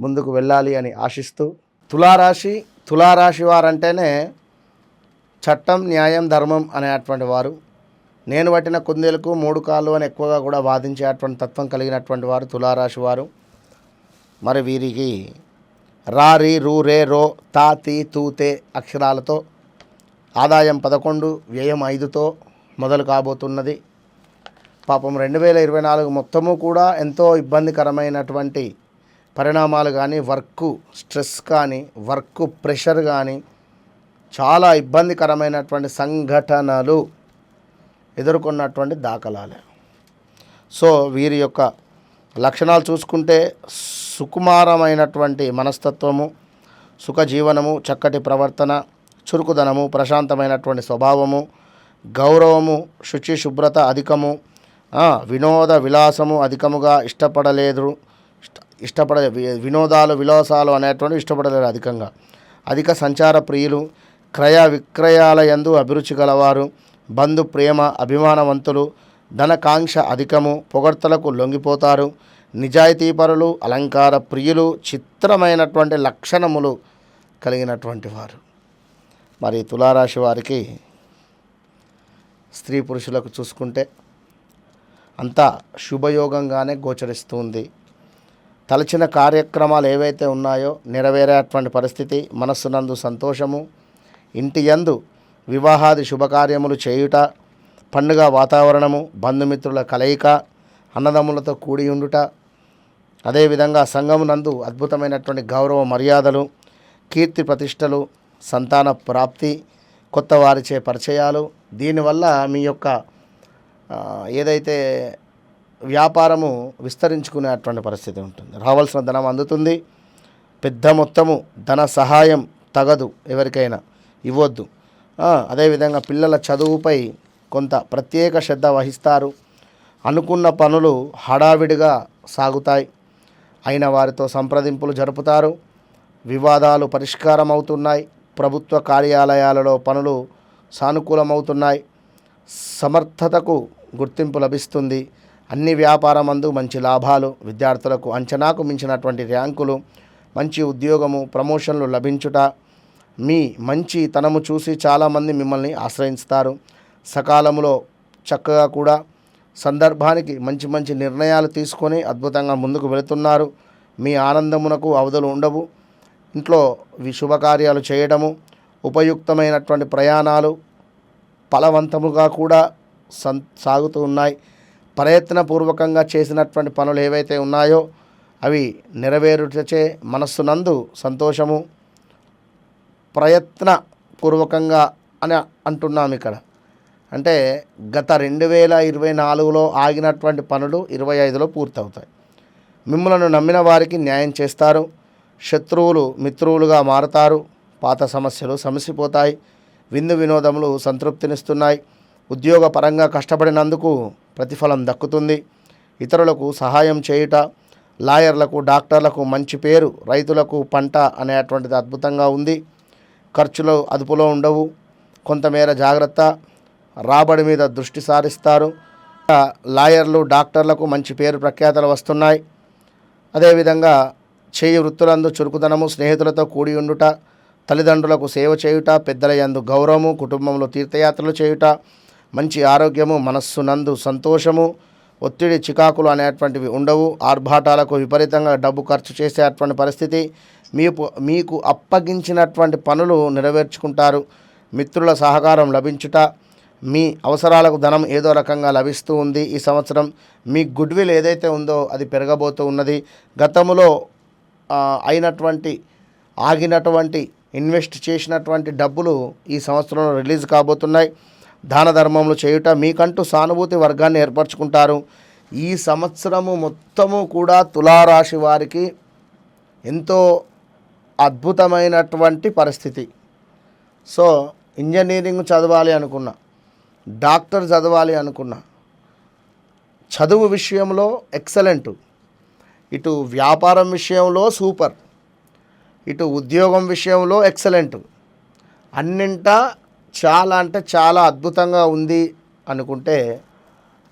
ముందుకు వెళ్ళాలి అని ఆశిస్తూ తులారాశి తులారాశి వారంటేనే చట్టం న్యాయం ధర్మం అనేటువంటి వారు. నేను పట్టిన కుందేలకు మూడు కాళ్ళు అని ఎక్కువగా కూడా వాదించేటువంటి తత్వం కలిగినటువంటి వారు తులారాశి వారు. మరి వీరికి రారి రూ రే రో తా తీ తూతే అక్షరాలతో ఆదాయం పదకొండు వ్యయం ఐదుతో మొదలు కాబోతున్నది. పాపం రెండు వేల ఇరవై నాలుగు మొత్తము కూడా ఎంతో ఇబ్బందికరమైనటువంటి పరిణామాలు కానీ వర్క్ స్ట్రెస్ కానీ వర్క్ ప్రెషర్ కానీ చాలా ఇబ్బందికరమైనటువంటి సంఘటనలు ఎదుర్కొన్నటువంటి దాఖలాలే. సో వీరి యొక్క లక్షణాలు చూసుకుంటే సుకుమారమైనటువంటి మనస్తత్వము సుఖజీవనము చక్కటి ప్రవర్తన చురుకుదనము ప్రశాంతమైనటువంటి స్వభావము గౌరవము శుచి శుభ్రత అధికము వినోద విలాసము అధికముగా ఇష్టపడలేదు ఇష్టపడ వి- వినోదాలు విలాసాలు అనేటువంటి ఇష్టపడలేరు అధికంగా. అధిక సంచార ప్రియులు క్రయ విక్రయాల యందు అభిరుచి గలవారు బంధు ప్రేమ అభిమానవంతులు ధనకాంక్ష అధికము పొగడ్తలకు లొంగిపోతారు నిజాయితీపరులు అలంకార ప్రియులు చిత్రమైనటువంటి లక్షణములు కలిగినటువంటి వారు. మరి తులారాశి వారికి స్త్రీ పురుషులకు చూసుకుంటే అంతా శుభయోగంగానే గోచరిస్తుంది తలచిన కార్యక్రమాలు ఏవైతే ఉన్నాయో నెరవేరేటువంటి పరిస్థితి మనస్సునందు సంతోషము ఇంటి యందు వివాహాది శుభకార్యములు చేయుట పండుగ వాతావరణము బంధుమిత్రుల కలయిక అన్నదమ్ములతో కూడి ఉండుట అదేవిధంగా సంఘమునందు అద్భుతమైనటువంటి గౌరవ మర్యాదలు కీర్తి ప్రతిష్టలు సంతాన ప్రాప్తి కొత్త వారిచే పరిచయాలు దీనివల్ల మీ యొక్క ఏదైతే వ్యాపారము విస్తరించుకునేటువంటి పరిస్థితి ఉంటుంది. రావాల్సిన ధనం అందుతుంది. పెద్ద మొత్తము ధన సహాయం తగదు ఎవరికైనా. ఇవ్వద్దు. అదేవిధంగా పిల్లల చదువుపై కొంత ప్రత్యేక శ్రద్ధ వహిస్తారు. అనుకున్న పనులు హడావిడిగా సాగుతాయి. అయిన వారితో సంప్రదింపులు జరుపుతారు. వివాదాలు పరిష్కారం అవుతున్నాయి ప్రభుత్వ కార్యాలయాలలో పనులు సానుకూలమవుతున్నాయి. సమర్థతకు గుర్తింపు లభిస్తుంది. అన్ని వ్యాపారమందు మంచి లాభాలు విద్యార్థులకు అంచనాకు మించినటువంటి ర్యాంకులు మంచి ఉద్యోగము ప్రమోషన్లు లభించుట మీ మంచి తనము చూసి చాలామంది మిమ్మల్ని ఆశ్రయిస్తారు సకాలంలో చక్కగా కూడా సందర్భానికి మంచి మంచి నిర్ణయాలు తీసుకొని అద్భుతంగా ముందుకు వెళుతున్నారు. మీ ఆనందమునకు అవధులు ఉండవు. ఇంట్లో శుభకార్యాలు చేయడము ఉపయుక్తమైనటువంటి ప్రయాణాలు ఫలవంతముగా కూడా సన్ సాగుతూ ఉన్నాయి. ప్రయత్నపూర్వకంగా చేసినటువంటి పనులు ఏవైతే ఉన్నాయో అవి నెరవేరుటచే మనస్సునందు సంతోషము ప్రయత్నపూర్వకంగా అని అంటున్నాం ఇక్కడ. అంటే గత రెండు వేల ఇరవై నాలుగులో ఆగినటువంటి పనులు ఇరవై ఐదులో పూర్తవుతాయి. మిమ్మలను నమ్మిన వారికి న్యాయం చేస్తారు శత్రువులు మిత్రువులుగా మారతారు పాత సమస్యలు సమసిపోతాయి విందు వినోదములు సంతృప్తినిస్తున్నాయి ఉద్యోగపరంగా కష్టపడినందుకు ప్రతిఫలం దక్కుతుంది. ఇతరులకు సహాయం చేయుట లాయర్లకు డాక్టర్లకు మంచి పేరు రైతులకు పంట అనేటువంటిది అద్భుతంగా ఉంది. ఖర్చులు అదుపులో ఉండవు. కొంతమేర జాగ్రత్త రాబడి మీద దృష్టి సారిస్తారు. లాయర్లు డాక్టర్లకు మంచి పేరు ప్రఖ్యాతలు వస్తున్నాయి. అదేవిధంగా చేయి వృత్తులందు చురుకుదనము స్నేహితులతో కూడి ఉండుట తల్లిదండ్రులకు సేవ చేయుట పెద్దల యందు గౌరవము కుటుంబంలో తీర్థయాత్రలు చేయుట మంచి ఆరోగ్యము మనస్సు నందు సంతోషము ఒత్తిడి చికాకులు అనేటువంటివి ఉండవు. ఆర్భాటాలకు విపరీతంగా డబ్బు ఖర్చు చేసేటువంటి పరిస్థితి. మీకు మీకు అప్పగించినటువంటి పనులు నెరవేర్చుకుంటారు. మిత్రుల సహకారం లభించుట మీ అవసరాలకు ధనం ఏదో రకంగా లభిస్తూ ఉంది. ఈ సంవత్సరం మీ గుడ్ విల్ ఏదైతే ఉందో అది పెరగబోతూ ఉన్నది. గతంలో అయినటువంటి ఆగినటువంటి ఇన్వెస్ట్ చేసినటువంటి డబ్బులు ఈ సంవత్సరంలో రిలీజ్ కాబోతున్నాయి. దాన ధర్మములు చేయుట మీకంటూ సానుభూతి వర్గాన్ని ఏర్పరచుకుంటారు. ఈ సంవత్సరము మొత్తము కూడా తులారాశి వారికి ఎంతో అద్భుతమైనటువంటి పరిస్థితి. సో ఇంజనీరింగ్ చదవాలి అనుకున్నా డాక్టర్ చదవాలి అనుకున్నా చదువు విషయంలో ఎక్సలెంట్. ఇటు వ్యాపారం విషయంలో సూపర్. ఇటు ఉద్యోగం విషయంలో ఎక్సలెంట్. అన్నింటా చాలా అంటే చాలా అద్భుతంగా ఉంది అనుకుంటే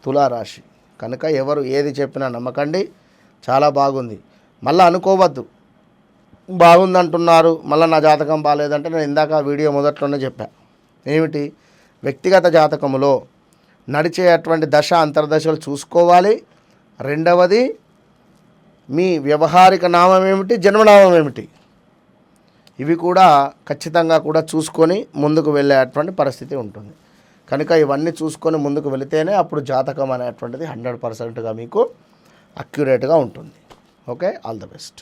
తులారాశి. కనుక ఎవరు ఏది చెప్పినా నమ్మకండి. చాలా బాగుంది. మళ్ళీ అనుకోవద్దు. బాగుందంటున్నారు. మళ్ళీ నా జాతకం బాగాలేదంటే నేను ఇందాక ఆ వీడియో మొదట్లోనే చెప్పా. ఏమిటి? వ్యక్తిగత జాతకములో నడిచేటువంటి దశ అంతర్దశలు చూసుకోవాలి. రెండవది మీ వ్యవహారిక నామం ఏమిటి? జన్మనామం ఏమిటి? ఇవి కూడా ఖచ్చితంగా కూడా చూసుకొని ముందుకు వెళ్ళేటువంటి పరిస్థితి ఉంటుంది. కనుక ఇవన్నీ చూసుకొని ముందుకు వెళితేనే అప్పుడు జాతకం అనేటువంటిది హండ్రెడ్ పర్సెంట్గా మీకు అక్యురేట్గా ఉంటుంది. Okay all the best